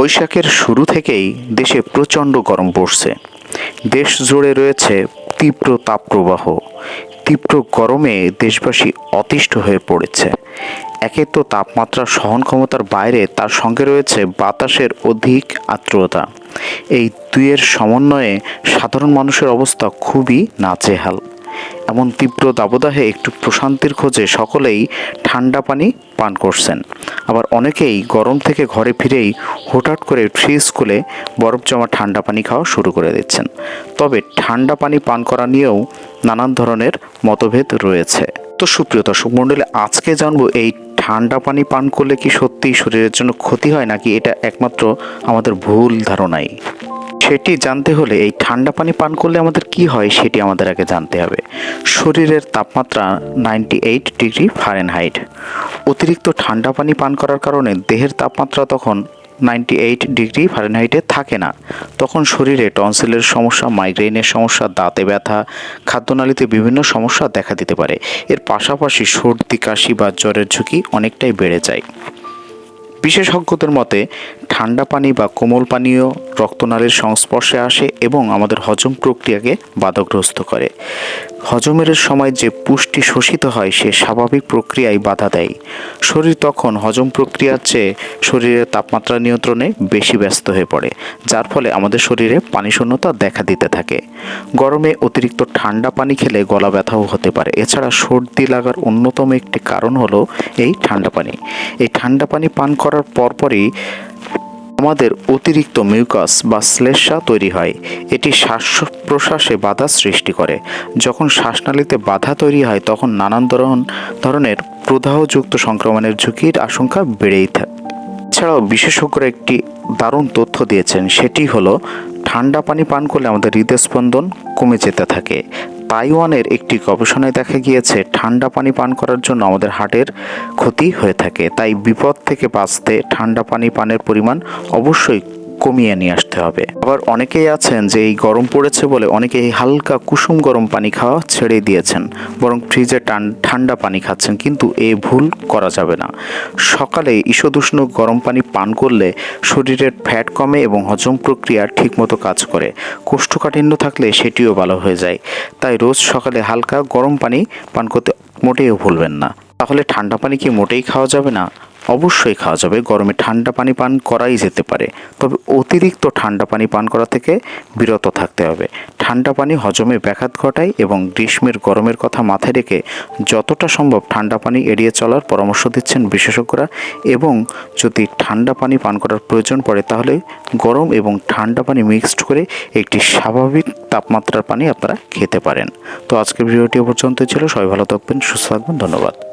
বৈশাখের শুরু থেকেই দেশে প্রচণ্ড গরম পড়ছে। দেশ জুড়ে রয়েছে তীব্র তাপপ্রবাহ। তীব্র গরমে দেশবাসী অতিষ্ঠ হয়ে পড়েছে। একে তো তাপমাত্রা সহন ক্ষমতার বাইরে, তার সঙ্গে রয়েছে বাতাসের অধিক আর্দ্রতা। এই দুইয়ের সমন্বয়ে সাধারণ মানুষের অবস্থা খুবই নাচেহাল এমন তীব্র দাবদাহে একটু প্রশান্তির খোঁজে সকলেই ঠান্ডা পানি পান করছেন। আবার অনেকেই গরম থেকে ঘরে ফিরেই হঠাৎ করে ফ্রিজ খুলে বরফ জমা ঠান্ডা পানি খাওয়া শুরু করে দিচ্ছেন। তবে ঠান্ডা পানি পান করা নিয়েও নানান ধরনের মতভেদ রয়েছে। তো সুপ্রিয় দর্শক মণ্ডলী, আজকে জানব এই ঠান্ডা পানি পান করলে কি সত্যিই শরীরের জন্য ক্ষতি হয় নাকি এটা একমাত্র আমাদের ভুল ধারণাই? সেটি জানতে হলে এই ঠান্ডা পানি পান করলে আমাদের কি হয় সেটি আমাদের আগে জানতে হবে। শরীরের তাপমাত্রা নাইনটি এইট ডিগ্রি ফারেনহাইট। অতিরিক্ত ঠান্ডা পানি পান করার কারণে দেহের তাপমাত্রা তখন নাইনটি এইট ডিগ্রি ফারেনহাইটে থাকে না। তখন শরীরে টনসিলের সমস্যা মাইগ্রেনের সমস্যা, দাঁতে ব্যথা, খাদ্যনালীতে বিভিন্ন সমস্যা দেখা দিতে পারে। এর পাশাপাশি সর্দি, কাশি বা জ্বরের ঝুঁকি অনেকটাই বেড়ে যায়। বিশেষজ্ঞদের মতে, ঠান্ডা পানি বা কোমল পানীয় রক্তনালীর সংস্পর্শে আসে এবং আমাদের হজম প্রক্রিয়াকে বাধাগ্রস্ত করে। হজমের সময় যে পুষ্টি শোষিত হয়, সে স্বাভাবিক প্রক্রিয়ায় বাধা দেয়। শরীর তখন হজম প্রক্রিয়ার চেয়ে শরীরের তাপমাত্রা নিয়ন্ত্রণে বেশি ব্যস্ত হয়ে পড়ে, যার ফলে আমাদের শরীরে পানি শূন্যতা দেখা দিতে থাকে। গরমে অতিরিক্ত ঠান্ডা পানি খেলে গলা ব্যথাও হতে পারে। এছাড়া সর্দি লাগার অন্যতম একটি কারণ হলো এই ঠান্ডা পানি। এই ঠান্ডা পানি পান করার পরপরই আমাদের অতিরিক্ত মিউকাস বা শ্লেষ্মা তৈরি হয়। এটি শ্বাস প্রশ্বাসে বাধা সৃষ্টি করে। যখন শ্বাসনালীতে বাধা তৈরি হয়, তখন নানান ধরন ধরনের প্রদাহযুক্ত সংক্রমণের ঝুঁকির আশঙ্কা বেড়েই থাকে এছাড়াও বিশেষজ্ঞরা একটি দারুণ তথ্য দিয়েছেন। সেটি হলো, ঠান্ডা পানি পান করলে আমাদের হৃদস্পন্দন কমে যেতে থাকে। তাইওয়ানের একটি গবেষণায় দেখা গিয়েছে, ঠান্ডা পানি পান করার জন্য আমাদের হার্টের ক্ষতি হয়ে থাকে। তাই বিপদ থেকে বাঁচতে ঠান্ডা পানি পানের পরিমাণ অবশ্যই কমিয়ে নিয়ে আসতে হবে। আবার অনেকেই আছেন যে এই গরম পড়েছে বলে অনেকেই হালকা কুসুম গরম পানি খাওয়া ছেড়ে দিয়েছেন, বরং ফ্রিজে টান- ঠান্ডা পানি খাচ্ছেন, কিন্তু এ ভুল করা যাবে না। সকালে ঈষদুষ্ণ গরম পানি পান করলে শরীরের ফ্যাট কমে এবং হজম প্রক্রিয়া ঠিকমতো কাজ করে। কোষ্ঠকাঠিন্য থাকলে সেটিও ভালো হয়ে যায়। তাই রোজ সকালে হালকা গরম পানি পান করতে মোটেও ভুলবেন না। তাহলে ঠান্ডা পানি কি মোটেই খাওয়া যাবে না? অবশ্যই খাওয়া যাবে। গরমে ঠান্ডা পানি পান করাই যেতে পারে। তবে অতিরিক্ত ঠান্ডা পানি পান করা থেকে বিরত থাকতে হবে। ঠান্ডা পানি হজমে ব্যাঘাত ঘটায় এবং গ্রীষ্মের গরমের কথা মাথায় রেখে যতটা সম্ভব ঠান্ডা পানি এড়িয়ে চলার পরামর্শ দিচ্ছেন বিশেষজ্ঞরা এবং যদি ঠান্ডা পানি পান করার প্রয়োজন পড়ে তাহলে গরম এবং ঠান্ডা পানি মিক্সড করে একটি স্বাভাবিক তাপমাত্রার পানি আপনারা খেতে পারেন। তো আজকের ভিডিওটি পর্যন্ত ছিল। সবাই ভালো থাকবেন, সুস্থ থাকবেন। ধন্যবাদ।